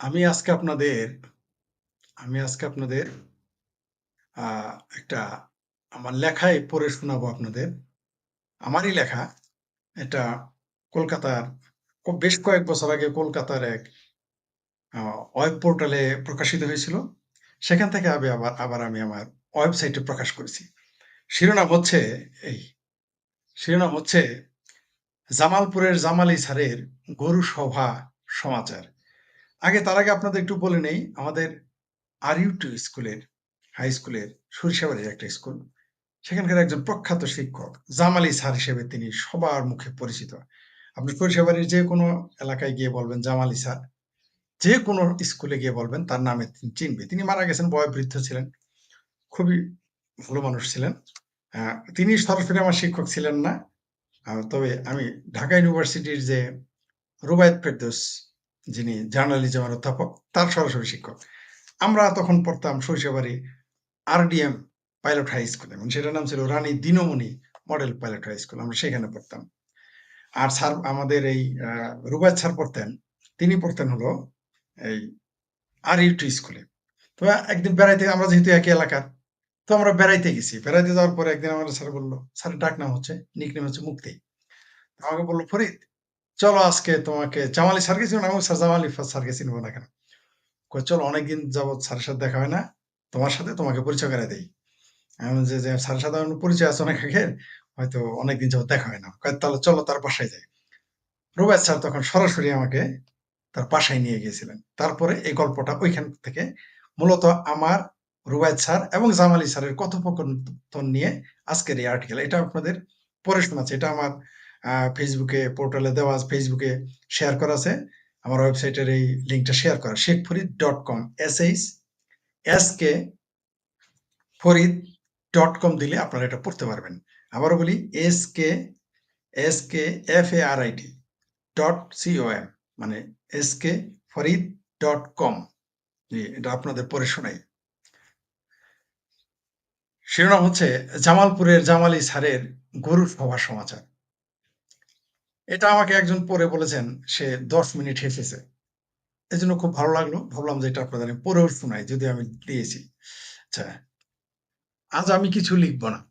আমি আজকে আপনাদের, আমি আজকে আপনাদের একটা আমার লেখাই পড়ে শোনাবো আপনাদের। আমারই লেখা। এটা কলকাতার বেশ কয়েক বছর আগে কলকাতার এক ওয়েব পোর্টালে প্রকাশিত হয়েছিল। সেখান থেকে আমি আবার আবার আমি আমার ওয়েবসাইটে প্রকাশ করেছি। শিরোনাম হচ্ছে এই, শিরোনাম হচ্ছে জামালপুরের জামালি স্যারের গরু সভা সমাচার। আগে তার আগে আপনাদের একটু বলে নেই, আমাদের আর.ইউ.টু স্কুলের, হাই স্কুলের সরিষাবাড়ির একটা স্কুল। সেখানকার একজন প্রখ্যাত শিক্ষক, জামালি স্যার হিসেবে তিনি সবার মুখে পরিচিত। আপনি সরিষাবাড়ির যেকোনো এলাকায় গিয়ে বলবেন জামালি স্যার। যেকোনো স্কুলে গিয়ে বলবেন তার নামে তিনি চিনবে। তিনি মারা গেছেন, বয়োবৃদ্ধ ছিলেন। খুবই ভালো মানুষ ছিলেন। তিনি সরাসরি আমার শিক্ষক ছিলেন না। তবে আমি ঢাকা ইউনিভার্সিটির যে রুবায়েত ফেরদৌস যিনি জার্নালিজমের অধ্যাপক, তার সরাসরি শিক্ষক। আমরা তখন পড়তাম সরিষাবাড়ি আরডিএম পাইলট হাই স্কুলে। মানে সেটার নাম ছিল Rani Dinmoni model pilot high school. আমরা সেখানে পড়তাম। আর স্যার আমাদের এই রুবায়েত স্যার পড়তেন, তিনি পড়তেন হলো এই আর.ইউ.টু স্কুলে। তো একদিন বেড়াইতে আমরা যেহেতু একই এলাকার, তো আমরা বেড়াইতে গেছি। বেড়াইতে যাওয়ার পরে একদিন আমার স্যার বলল স্যারের ডাকনাম হচ্ছে, নিকনেম হচ্ছে মুক্তি। আমাকে বলল "ফরিদ, চলো আজকে তোমাকে জামালি স্যারকে চিনো না?" আমি "স্যার জামালি স্যারকে চিনব না কেন?" "চলো অনেকদিন যাবৎ স্যারের সাথে দেখা হয় না। তোমার সাথে তোমাকে পরিচয় করায় দেই।" আমি যে, "স্যারের সাথে পরিচয় আছে অনেক আগের, হয়তো অনেকদিন যাবৎ দেখা হয় না।" "তাহলে চলো তার বাসায় যাই।" রুবায়েত স্যার তখন সরাসরি আমাকে তার বাসায় নিয়ে গিয়েছিলেন। তারপরে এই গল্পটা ঐখান থেকে মূলত আমার, রুবায়েত স্যার এবং জামালি স্যারের কথোপকথন নিয়ে আজকের এই আর্টিকেল। এটা আপনাদের পড়ে শোনাচ্ছি। এটা আমার ফেসবুকে পোর্টালে দেওয়া আছে, ফেসবুকে শেয়ার করা আছে। আমার ওয়েবসাইটের এই লিংকটা শেয়ার করা। শেখফরিদ.com এসএইচ এসকে ফরিদ.com দিলে আপনারা এটা পড়তে পারবেন। আবারও বলি SK SK F A R I D dot C O M মানে এসকে ফরিদ.com জি, এটা আপনাদের পড়ে শোনাই। শিরোনাম হচ্ছে জামালপুরের জামালি স্যারের গরুর সভা সমাচার। এটা আমাকে একজন পরে বলেছেন সে ১০ মিনিট হেসেছে। এজন্য খুব ভালো লাগল। ভাবলাম যে এটা আপনাদের পরেও শোনাই যদি আমি দিয়েছি। আচ্ছা। আজ আমি কিছু লিখব না।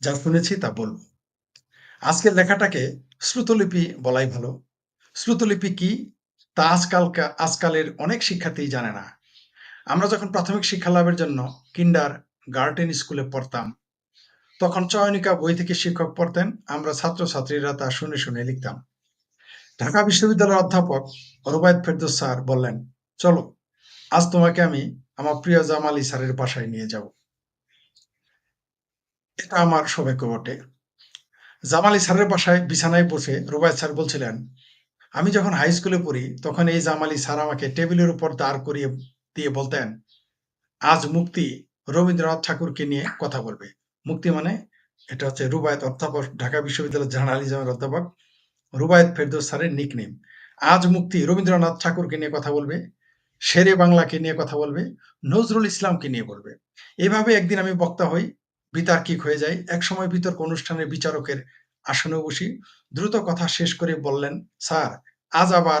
যা শুনেছি তা বলব। আজকের লেখাটাকে শ্রুতলিপি বলাই ভালো। শ্রুতলিপি কি তা আজকালকা আজকালের অনেক শিক্ষার্থী জানে না। আমরা যখন প্রাথমিক শিক্ষা লাভের জন্য কিন্ডার গার্ডেন স্কুলে পড়তাম, তখন চয়নিকা বই থেকে শিক্ষক পড়তেন, আমরা ছাত্রছাত্রীরা তা শুনে, শুনে লিখতাম। ঢাকা বিশ্ববিদ্যালয়ের অধ্যাপক রুবায়েত ফেরদৌস স্যার বললেন, "চলো, আজ তোমাকে আমি আমার প্রিয় জামালি স্যারের বাসায় নিয়ে যাব।" এটা আমার সৌভাগ্য বটে। জামালি স্যারের বাসায় বিছানায় বসে রুবায়েত স্যার বলছিলেন, "আমি যখন হাই স্কুলে পড়ি তখন এই জামালি স্যার আমাকে টেবিলের উপর দাঁড় করিয়ে দিয়ে বলতেন, আজ মুক্তি রবীন্দ্রনাথ ঠাকুরকে নিয়ে কথা বলবে।" মুক্তি মানে এটা হচ্ছে রুবায়ত অধ্যাপক ঢাকা বিশ্ববিদ্যালয়ের জার্নালিজমের অধ্যাপক রুবায়েত ফেরদৌস স্যারের নিকনেম। আজ মুক্তি রবীন্দ্রনাথ ঠাকুরকে নিয়ে কথা বলবে, শেরে বাংলাকে নিয়ে কথা বলবে, নজরুল ইসলামকে নিয়ে বলবে। এভাবে একদিন আমি বক্তা হই, বিতার্কিক হয়ে যাই। একসময় বিতর্ক অনুষ্ঠানের বিচারকের আসনে বসি। দ্রুত কথা শেষ করে বললেন, "স্যার, আজ আবার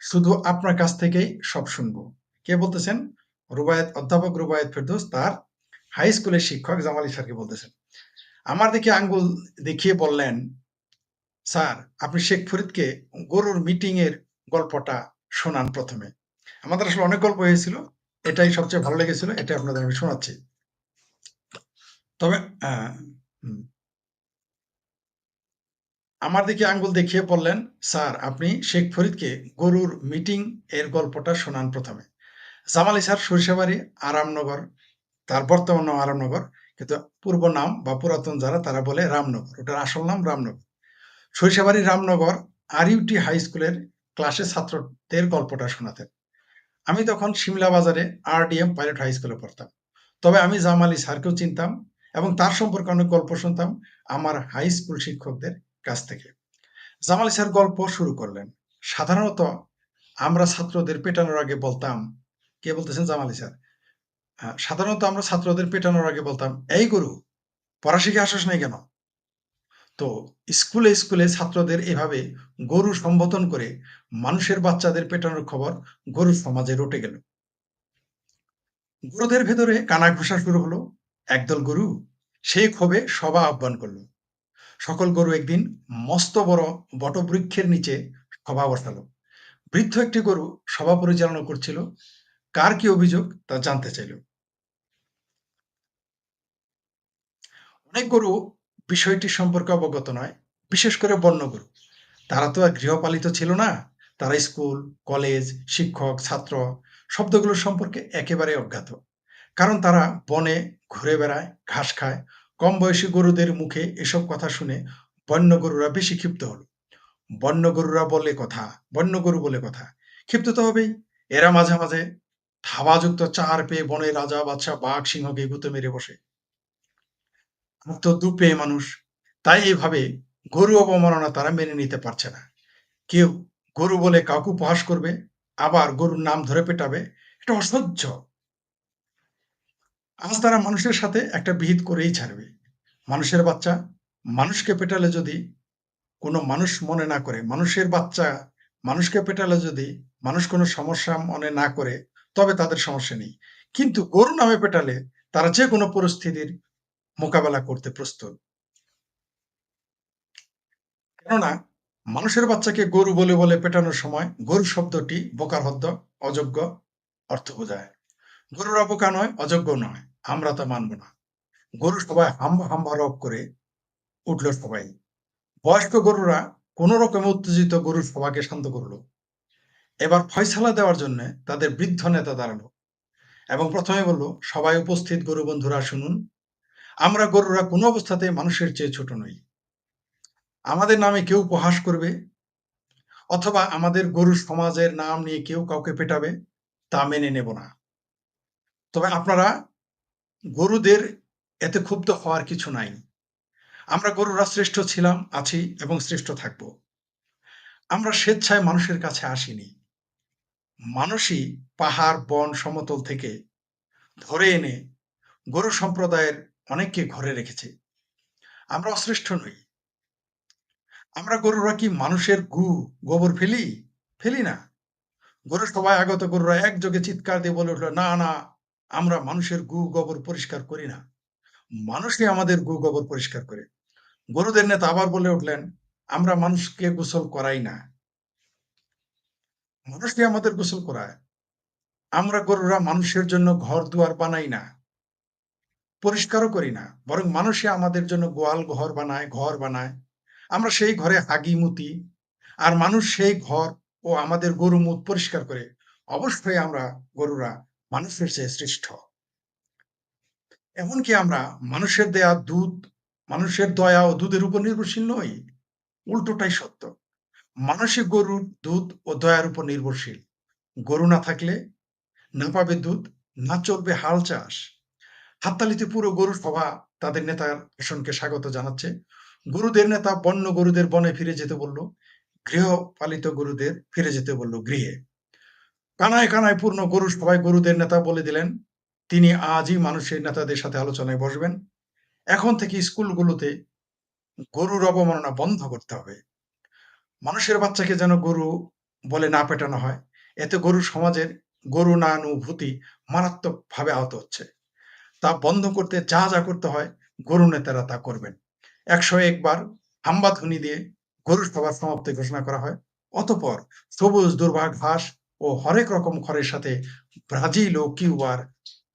শুধু আপনার কাছ থেকেই সব শুনব কে বলতেছেন? রুবায়ত অধ্যাপক রুবায়ত ফেরদৌস তার হাই স্কুলের শিক্ষক জামালি স্যারকে বলতেছেন। আমার দিকে আঙ্গুল দেখিয়ে বললেন, "স্যার, আপনি শেখ ফরিদকে গরুর মিটিং এর গল্পটা শোনান প্রথমে।" আমাদের আসলে অনেক গল্প হয়েছিল। এটাই সবচেয়ে ভালো লেগেছিল। এটাই আপনাদের আমি শোনাচ্ছি। তবে। আমার দিকে আঙ্গুল দেখিয়ে বললেন, "স্যার, আপনি শেখ ফরিদকে গরুর মিটিং এর গল্পটা শোনান প্রথমে।" জামালি স্যার সরিষাবাড়ি, আরামনগর, তার বর্তমান নাম আরামনগর। কিন্তু পূর্ব নাম বা পুরাতন যারা তারা বলে রামনগর। ওটার আসল নাম রামনগর। সরিষাবাড়ি রামনগর আর.ইউ.টি হাই স্কুলের ক্লাসে ছাত্রদের গল্পটা শোনাতেন। আমি তখন সিমলা বাজারে আর.ডি.এম পাইলট হাই স্কুলে পড়তাম। তবে আমি জামালি স্যারকেও চিনতাম এবং তার সম্পর্কে অনেক গল্প শুনতাম আমার হাই স্কুল শিক্ষকদের কাছ থেকে। জামালি স্যার গল্প শুরু করলেন। সাধারণত আমরা ছাত্রদের পেটানোর আগে বলতাম, কে বলতেছেন? জামালি স্যার। সাধারণত আমরা ছাত্রদের পেটানোর আগে বলতাম, "এই গরু, পড়া শিখে আসস নাই কেন?" তো স্কুলে, স্কুলে ছাত্রদের এভাবে গরু সম্বোধন করে মানুষের বাচ্চাদের পেটানোর খবর গরু সমাজে রটে গেল। গরুদের ভেতরে কানাঘুষা শুরু হলো। একদল গরু সেই ক্ষোভে সভা আহ্বান করল সকল গরু একদিন মস্ত বড় বটবৃক্ষের নিচে সভা বসালো। বৃদ্ধ একটি গরু সভা পরিচালনা করছিল। কার কি অভিযোগ তা জানতে চাইল। অনেক গরু বিষয়টি সম্পর্কে অবগত নয়, বিশেষ করে বন্য গরু। তারা তো আর গৃহপালিত ছিল না। তারা স্কুল, কলেজ, শিক্ষক, ছাত্র শব্দগুলো সম্পর্কে একেবারে অজ্ঞাত। কারণ তারা বনে ঘুরে বেড়ায়, ঘাস খায়। কম বয়সী গরুদের মুখে এসব কথা শুনে বন্য গরুরা বেশি ক্ষিপ্ত হলো। বন্য গরুরা বলে কথা, বন্য গরু বলে কথা। ক্ষিপ্ত তো হবেই। এরা মাঝে, মাঝে থাবাযুক্ত চার পেয়ে বনে রাজা, বাদশা, বাঘ, সিংহকে গুঁতো মেরে বসে। আর তো দু পেয়ে মানুষ। তাই এভাবে গরু অবমাননা তারা মেনে নিতে পারছে না। কেউ গরু বলে কাউকে উপহাস করবে, আবার গরুর নাম ধরে পেটাবে। এটা অসহ্য। আজ তারা মানুষের সাথে একটা বিহিত করেই ছাড়বে। মানুষের বাচ্চা মানুষকে পেটালে যদি কোনো মানুষ মনে না করে, মানুষের বাচ্চা মানুষকে পেটালে যদি মানুষ কোনো সমস্যা মনে না করে, তবে তাদের সমস্যা নেই। কিন্তু গরু নামে পেটালে তারা যেকোনো পরিস্থিতির মোকাবেলা করতে প্রস্তুত। কেননা মানুষের বাচ্চাকে গরু বলে, বলে পেটানোর সময় গরু শব্দটি বোকার হদ্দ, অযোগ্য অর্থ বোঝায়। গরুরা বোকা নয়, অযোগ্য নয়। আমরা তা মানব না। গরু সবাই হাম্বা, হাম্বা রব করে উঠল সবাই। বয়স্ক গরুরা কোন রকমে উত্তেজিত গরুর সভাকে শান্ত করল। এবার ফয়সালা দেওয়ার জন্য তাদের বৃদ্ধ নেতা দাঁড়াল এবং প্রথমে বলল, সবাই উপস্থিত গরু বন্ধুরা শুনুন। আমরা গরুরা কোনো অবস্থাতে মানুষের চেয়ে ছোট নই। আমাদের নামে কেউ উপহাস করবে অথবা আমাদের গরু সমাজের নাম নিয়ে কেউ কাউকে পেটাবে, তা মেনে নেব না। তবে আপনারা গরুদের এতে ক্ষুব্ধ হওয়ার কিছু নাই। আমরা গরুরা শ্রেষ্ঠ ছিলাম, আছি এবং শ্রেষ্ঠ থাকব। আমরা স্বেচ্ছায় মানুষের কাছে আসিনি। মানুষই পাহাড়, বন, সমতল থেকে ধরে এনে গরু সম্প্রদায়ের অনেককে ঘরে রেখেছে। আমরা অশ্রেষ্ঠ নই। আমরা গরুরা কি মানুষের গু, গোবর ফেলি? ফেলি না। গরু সবাই আগত গরুরা একযোগে চিৎকার দিয়ে বলে উঠল, না, না, আমরা মানুষের গু, গোবর পরিষ্কার করি না। মানুষই আমাদের গু, গোবর পরিষ্কার করে। গরুদের নেতা আবার বলে উঠলেন, আমরা মানুষকে গোসল করাই না। মানুষই আমাদের গোসল করায়। আমরা গরুরা মানুষের জন্য ঘর-দুয়ার বানাই না। পরিষ্কারও করি না। বরং মানুষে আমাদের জন্য গোয়াল ঘর বানায়, ঘর বানায়। আমরা সেই ঘরে হাগি মুতি। আর মানুষ সেই ঘর ও আমাদের গরু-মুত পরিষ্কার করে। অবশ্যই আমরা গরুরা মানুষের চেয়ে শ্রেষ্ঠ। এমনকি আমরা মানুষের দেয়া দুধ, মানুষের দয়া ও দুধের উপর নির্ভরশীল নই। উল্টোটাই সত্য। মানুষই গরুর দুধ ও দয়ার উপর নির্ভরশীল। গরু না থাকলে না পাবে দুধ, না চলবে হাল চাষ। হাততালিতে পুরো গরু সভা তাদের নেতার ভাষণকে স্বাগত জানাচ্ছে। গরুদের নেতা বন্য গরুদের বনে ফিরে যেতে বলল। গৃহপালিত গরুদের ফিরে যেতে বলল গৃহে। কানায়, কানায় পূর্ণ গরু সভায় গরুদের নেতা বলে দিলেন, তিনি আজই মানুষের নেতাদের সাথে আলোচনায় বসবেন। এখন থেকে স্কুলগুলোতে গরুর অবমাননা বন্ধ করতে হবে। মানুষের বাচ্চাকে যেন গরু বলে না পেটানো হয়। এতে গরু সমাজের গরুণানুভূতি মারাত্মকভাবে আহত হচ্ছে। তা বন্ধ করতে যা, যা করতে হয় গরু নেতারা তা করবেন। ১০১ বার হাম্বাধ্বনি দিয়ে গরু সভার সমাপ্তি ঘোষণা করা হয়। অতপর সবুজ দুর্বা ঘাস ও হরেক রকম খড়ের সাথে ব্রাজিল ও কিউবার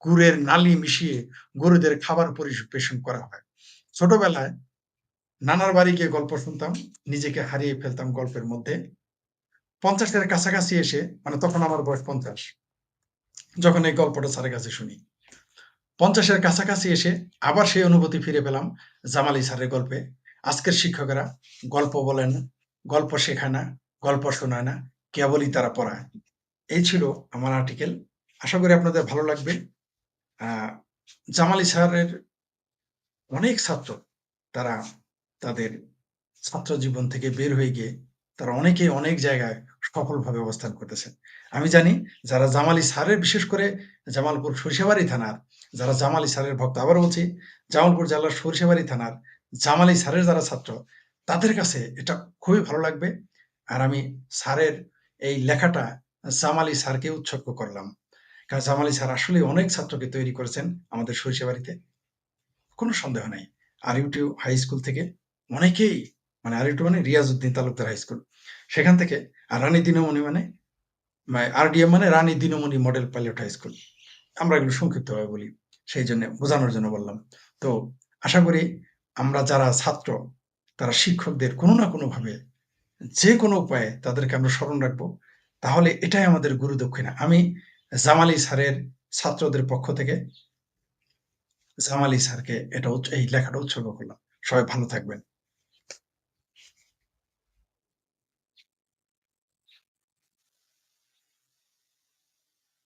গুড়ের নালি মিশিয়ে গরুদের খাবার পরিবেশন করা হয়। ছোটবেলায় নানার বাড়ি গিয়ে গল্প শুনতাম। নিজেকে হারিয়ে ফেলতাম গল্পের মধ্যে। ৫০ এর কাছাকাছি এসে মানে তখন আমার বয়স ৫০ যখন এই গল্পটা স্যারের কাছে শুনি। ৫০ এর কাছাকাছি এসে আবার সেই অনুভূতি ফিরে পেলাম জামালি স্যারের গল্পে। আজকের শিক্ষকেরা গল্প বলে না, গল্প শেখায় না, গল্প শোনায় না, কেবলই তারা পড়ায়। এই ছিল আমার আর্টিকেল। আশা করি আপনাদের ভালো লাগবে। জামালি স্যারের অনেক ছাত্র তারা তাদের ছাত্র জীবন থেকে বের হয়ে গিয়ে তারা অনেকেই অনেক জায়গায় সফলভাবে অবস্থান করতেছেন। আমি জানি যারা জামালি স্যারের বিশেষ করে জামালপুর সরিষাবাড়ি থানার, যারা জামালি স্যারের ভক্ত, আবারও বলছি, জামালপুর জেলার সরিষাবাড়ি থানার জামালি স্যারের যারা ছাত্র, তাদের কাছে এটা খুবই ভালো লাগবে। আর আমি স্যারের এই লেখাটা জামালি স্যারকে উৎসর্গ করলাম। কারণ জামালি স্যার আসলে অনেক ছাত্রকে তৈরি করেছেন আমাদের সরিষাবাড়িতে। কোনো সন্দেহ নাই। আর ইউটিউব হাই স্কুল থেকে অনেকেই মানে আরইউটিউ মানে রিয়াজউদ্দিন তালুকদার হাই স্কুল। সেখান থেকে, আর রানী দিনমণি মানে মানে RDM D Rani Dinmoni model pilot high school. আমরা এগুলো সংক্ষিপ্তভাবে বলি। সেই জন্য বোঝানোর জন্য বললাম। তো আশা করি আমরা যারা ছাত্র, তারা শিক্ষকদের কোনো না কোনোভাবে যে কোনো উপায়ে তাদেরকে আমরা স্মরণ রাখব। তাহলে এটাই আমাদের গুরু দক্ষিণা। আমি জামালি স্যারের ছাত্রদের পক্ষ থেকে জামালি স্যারকে এটা এই লেখাটা উৎসর্গ করলাম। সবাই ভালো থাকবেন।